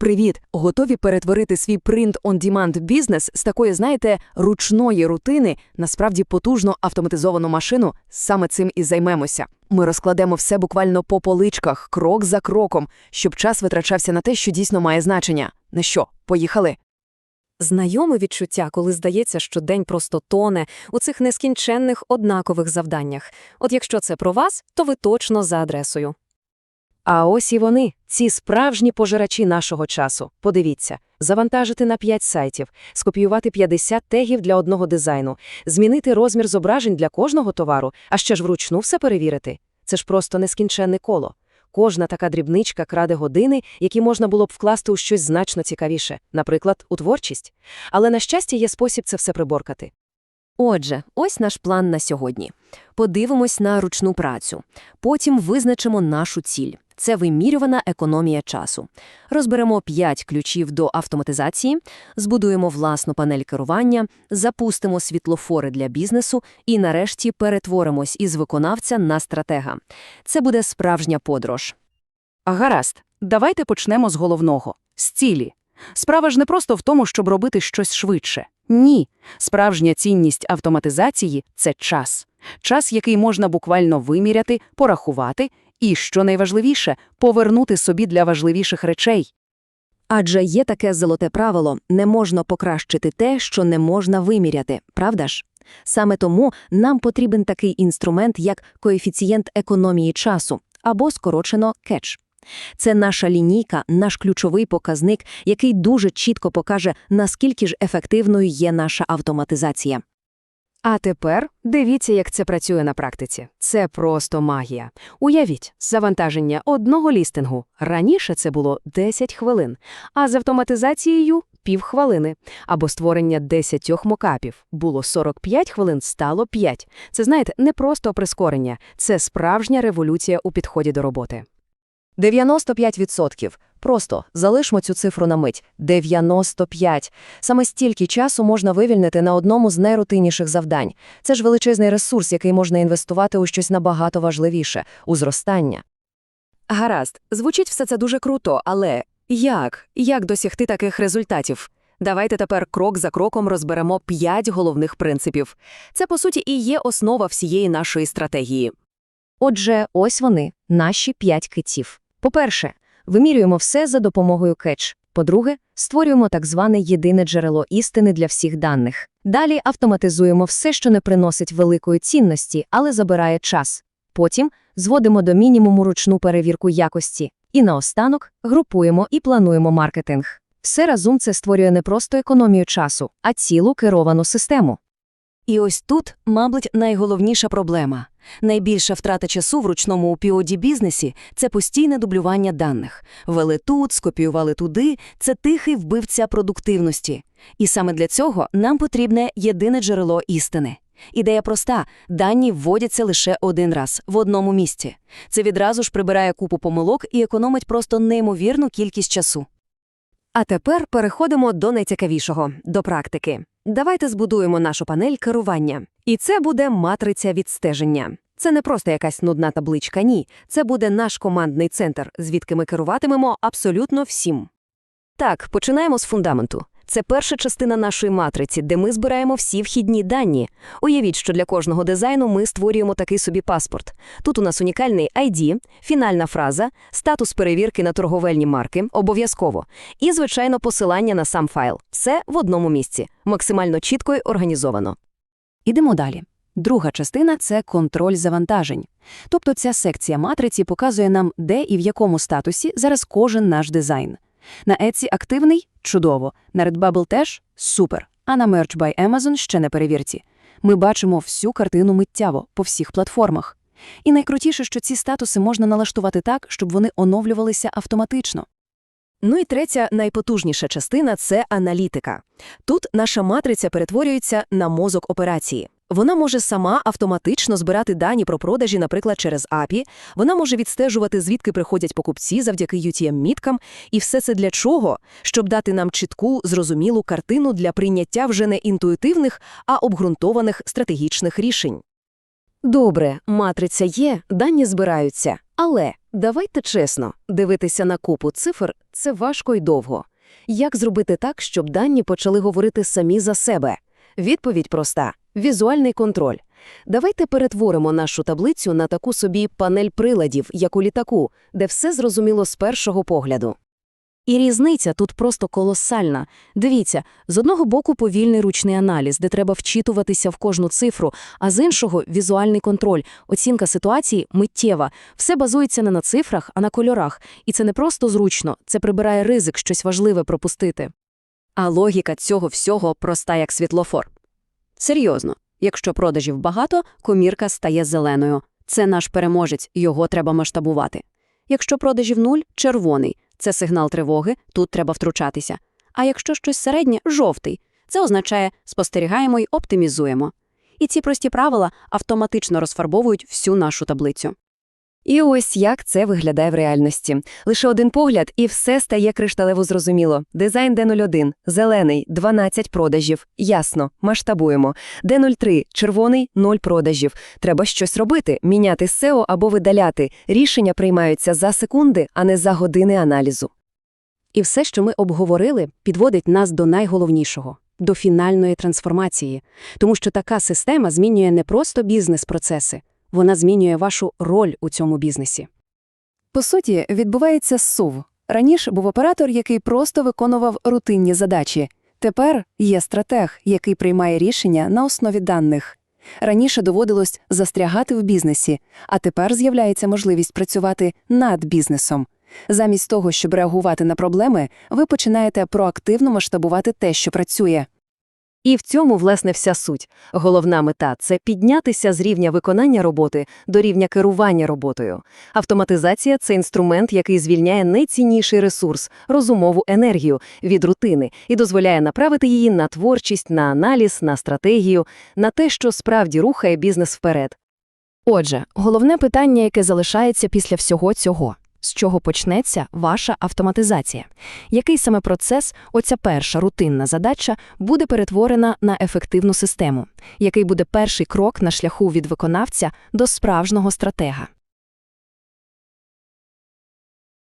Привіт! Готові перетворити свій print-on-demand бізнес з такої, знаєте, ручної рутини на справді потужну автоматизовану машину? Саме цим і займемося. Ми розкладемо все буквально по поличках, крок за кроком, щоб час витрачався на те, що дійсно має значення. На що, поїхали? Знайоме відчуття, коли здається, що день просто тоне у цих нескінченних однакових завданнях. От якщо це про вас, то ви точно за адресою. А ось і вони, ці справжні пожирачі нашого часу. Подивіться, завантажити на 5 сайтів, скопіювати 50 тегів для одного дизайну, змінити розмір зображень для кожного товару, а ще ж вручну все перевірити. Це ж просто нескінченне коло. Кожна така дрібничка краде години, які можна було б вкласти у щось значно цікавіше, наприклад, у творчість. Але, на щастя, є спосіб це все приборкати. Отже, ось наш план на сьогодні. Подивимось на ручну працю. Потім визначимо нашу ціль. Це вимірювана економія часу. Розберемо 5 ключів до автоматизації, збудуємо власну панель керування, запустимо світлофори для бізнесу і, нарешті, перетворимось із виконавця на стратега. Це буде справжня подорож. Гаразд, давайте почнемо з головного – з цілі. Справа ж не просто в тому, щоб робити щось швидше. Ні. Справжня цінність автоматизації – це час. Час, який можна буквально виміряти, порахувати і, що найважливіше, повернути собі для важливіших речей. Адже є таке золоте правило – не можна покращити те, що не можна виміряти, правда ж? Саме тому нам потрібен такий інструмент, як коефіцієнт економії часу, або скорочено кетч. Це наша лінійка, наш ключовий показник, який дуже чітко покаже, наскільки ж ефективною є наша автоматизація. А тепер дивіться, як це працює на практиці. Це просто магія. Уявіть, завантаження одного лістингу. Раніше це було 10 хвилин, а з автоматизацією – півхвилини. Або створення 10 мокапів. Було 45 хвилин, стало 5. Це, знаєте, не просто прискорення, це справжня революція у підході до роботи. 95%. Просто залишмо цю цифру на мить. 95. Саме стільки часу можна вивільнити на одному з найрутинніших завдань. Це ж величезний ресурс, який можна інвестувати у щось набагато важливіше – у зростання. Гаразд, звучить все це дуже круто, але як? Як досягти таких результатів? Давайте тепер крок за кроком розберемо п'ять головних принципів. Це, по суті, і є основа всієї нашої стратегії. Отже, ось вони, наші п'ять китів. По-перше, вимірюємо все за допомогою кетч. По-друге, створюємо так зване єдине джерело істини для всіх даних. Далі автоматизуємо все, що не приносить великої цінності, але забирає час. Потім зводимо до мінімуму ручну перевірку якості. І наостанок групуємо і плануємо маркетинг. Все разом це створює не просто економію часу, а цілу керовану систему. І ось тут, мабуть, найголовніша проблема. Найбільша втрата часу в ручному POD бізнесі це постійне дублювання даних. Вели тут, скопіювали туди це тихий вбивця продуктивності. І саме для цього нам потрібне єдине джерело істини. Ідея проста: дані вводяться лише один раз в одному місці. Це відразу ж прибирає купу помилок і економить просто неймовірну кількість часу. А тепер переходимо до найцікавішого до практики. Давайте збудуємо нашу панель керування. І це буде матриця відстеження. Це не просто якась нудна табличка, ні. Це буде наш командний центр, звідки ми керуватимемо абсолютно всім. Так, починаємо з фундаменту. Це перша частина нашої матриці, де ми збираємо всі вхідні дані. Уявіть, що для кожного дизайну ми створюємо такий собі паспорт. Тут у нас унікальний ID, фінальна фраза, статус перевірки на торговельні марки, обов'язково, і, звичайно, посилання на сам файл. Все в одному місці, максимально чітко і організовано. Ідемо далі. Друга частина це контроль завантажень. Тобто ця секція матриці показує нам, де і в якому статусі зараз кожен наш дизайн. На Etsy активний чудово, на Redbubble теж супер, а на Merch by Amazon ще не перевірці. Ми бачимо всю картину миттєво по всіх платформах. І найкрутіше, що ці статуси можна налаштувати так, щоб вони оновлювалися автоматично. Ну і третя найпотужніша частина це аналітика. Тут наша матриця перетворюється на мозок операції. Вона може сама автоматично збирати дані про продажі, наприклад, через API, вона може відстежувати, звідки приходять покупці завдяки UTM-міткам, і все це для чого? Щоб дати нам чітку, зрозумілу картину для прийняття вже не інтуїтивних, а обґрунтованих стратегічних рішень. Добре, матриця є, дані збираються. Але давайте чесно, дивитися на купу цифр – це важко й довго. Як зробити так, щоб дані почали говорити самі за себе? Відповідь проста – візуальний контроль. Давайте перетворимо нашу таблицю на таку собі панель приладів, як у літаку, де все зрозуміло з першого погляду. І різниця тут просто колосальна. Дивіться, з одного боку повільний ручний аналіз, де треба вчитуватися в кожну цифру, а з іншого – візуальний контроль, оцінка ситуації миттєва. Все базується не на цифрах, а на кольорах. І це не просто зручно, це прибирає ризик щось важливе пропустити. А логіка цього всього проста як світлофор. Серйозно, якщо продажів багато, комірка стає зеленою. Це наш переможець, його треба масштабувати. Якщо продажів нуль – червоний. Це сигнал тривоги, тут треба втручатися. А якщо щось середнє – жовтий. Це означає спостерігаємо і оптимізуємо. І ці прості правила автоматично розфарбовують всю нашу таблицю. І ось як це виглядає в реальності. Лише один погляд, і все стає кришталево зрозуміло. Дизайн D01 – зелений, 12 продажів. Ясно, масштабуємо. D03 – червоний, 0 продажів. Треба щось робити, міняти SEO або видаляти. Рішення приймаються за секунди, а не за години аналізу. І все, що ми обговорили, підводить нас до найголовнішого – до фінальної трансформації. Тому що така система змінює не просто бізнес-процеси, вона змінює вашу роль у цьому бізнесі. По суті, відбувається СУВ. Раніше був оператор, який просто виконував рутинні задачі. Тепер є стратег, який приймає рішення на основі даних. Раніше доводилось застрягати в бізнесі, а тепер з'являється можливість працювати над бізнесом. Замість того, щоб реагувати на проблеми, ви починаєте проактивно масштабувати те, що працює. І в цьому, власне, вся суть. Головна мета – це піднятися з рівня виконання роботи до рівня керування роботою. Автоматизація – це інструмент, який звільняє найцінніший ресурс – розумову енергію від рутини і дозволяє направити її на творчість, на аналіз, на стратегію, на те, що справді рухає бізнес вперед. Отже, головне питання, яке залишається після всього цього – з чого почнеться ваша автоматизація? Який саме процес, оця перша рутинна задача, буде перетворена на ефективну систему? Який буде перший крок на шляху від виконавця до справжнього стратега?